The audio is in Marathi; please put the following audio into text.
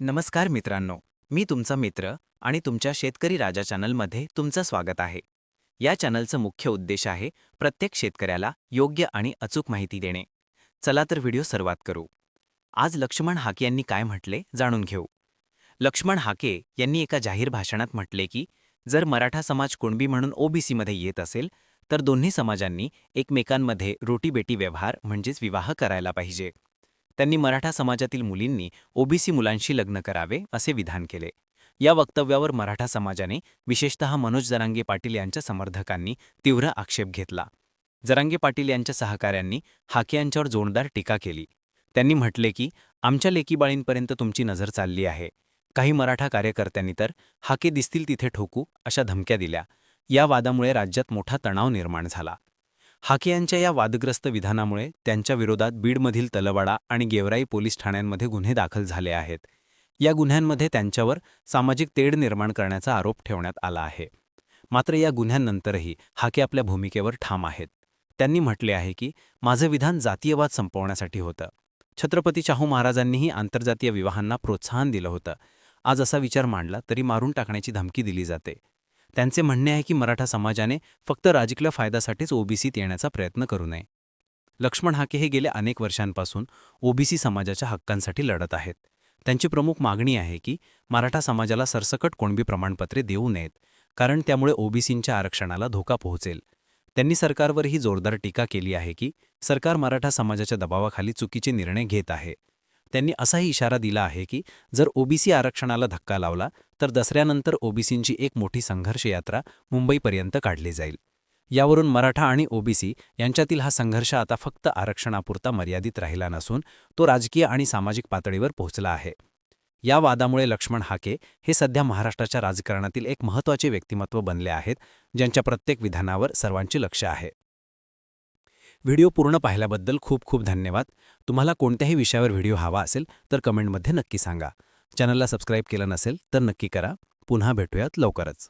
नमस्कार मित्रांनो मी तुमचा मित्र आणि तुमच्या शेतकरी राजा चॅनलमध्ये तुमचं स्वागत आहे. या चॅनलचं मुख्य उद्देश आहे प्रत्येक शेतकऱ्याला योग्य आणि अचूक माहिती देणे. चला तर व्हिडिओ सुरुवात करू. आज लक्ष्मण हाके यांनी काय म्हटले जाणून घेऊ. लक्ष्मण हाके यांनी एका जाहीर भाषणात म्हटले की जर मराठा समाज कुणबी म्हणून ओबीसीमध्ये येत असेल तर दोन्ही समाजांनी एकमेकांमध्ये रोटीबेटी व्यवहार म्हणजेच विवाह करायला पाहिजे. त्यांनी मराठा समाजातील मुलींनी ओबीसी मुलांशी लग्न करावे असे विधान केले. या वक्तव्यावर मराठा समाजाने विशेषतः मनोज जरांगे पाटील यांच्या समर्थकांनी तीव्र आक्षेप घेतला. जरांगे पाटील यांच्या सहकाऱ्यांनी हाके यांच्यावर जोरदार टीका केली. त्यांनी म्हटले की आमच्या लेकीबाळींपर्यंत तुमची नजर चालली आहे. काही मराठा कार्यकर्त्यांनी तर हाके दिसतील तिथे ठोकू अशा धमक्या दिल्या. या वादामुळे राज्यात मोठा तणाव निर्माण झाला. हाके यांच्या या वादग्रस्त विधानामुळे त्यांच्या विरोधात बीडमधील तलवाडा आणि गेवराई पोलीस ठाण्यांमध्ये गुन्हे दाखल झाले आहेत. या गुन्ह्यांमध्ये त्यांच्यावर सामाजिक तेढ निर्माण करण्याचा आरोप ठेवण्यात आला आहे. मात्र या गुन्ह्यांनंतरही हाके आपल्या भूमिकेवर ठाम आहेत. त्यांनी म्हटले आहे की माझं विधान जातीयवाद संपवण्यासाठी होतं. छत्रपती शाहू महाराजांनीही आंतरजातीय विवाहांना प्रोत्साहन दिलं होतं. आज असा विचार मांडला तरी मारून टाकण्याची धमकी दिली जाते. त्यांचे म्हणणे आहे की मराठा समाजाने फक्त राजकीय फायद्यासाठीच ओबीसीत येण्याचा प्रयत्न करू नये. लक्ष्मण हाके हे गेल्या अनेक वर्षांपासून ओबीसी समाजाच्या हक्कांसाठी लढत आहेत. त्यांची प्रमुख मागणी आहे की मराठा समाजाला सरसकट कोणबी प्रमाणपत्रे देऊ नयेत कारण त्यामुळे ओबीसींच्या आरक्षणाला धोका पोहोचेल. त्यांनी सरकारवर ही जोरदार टीका केली आहे की सरकार मराठा समाजाच्या दबावाखाली चुकीचे निर्णय घेत आहे. त्यांनी असाही इशारा दिला आहे की जर ओबीसी आरक्षणाला धक्का लावला तर दसऱ्यानंतर ओबीसींची एक मोठी संघर्ष यात्रा मुंबईपर्यंत काढली जाईल. यावरून मराठा आणि ओबीसी यांच्यातील हा संघर्ष आता फक्त आरक्षणापुरता मर्यादित राहिला नसून तो राजकीय आणि सामाजिक पातळीवर पोहोचला आहे. या वादामुळे लक्ष्मण हाके हे सध्या महाराष्ट्राच्या राजकारणातील एक महत्त्वाचे व्यक्तिमत्व बनले आहेत ज्यांच्या प्रत्येक विधानावर सर्वांचे लक्ष आहे. व्हिडिओ पूर्ण पाहिल्याबद्दल खूप खूप धन्यवाद. तुम्हाला कोणत्याही विषयावर व्हिडिओ हवा असेल तर कमेंटमध्ये नक्की सांगा. चॅनलला सबस्क्राईब केलं नसेल तर नक्की करा. पुन्हा भेटूयात लवकरच.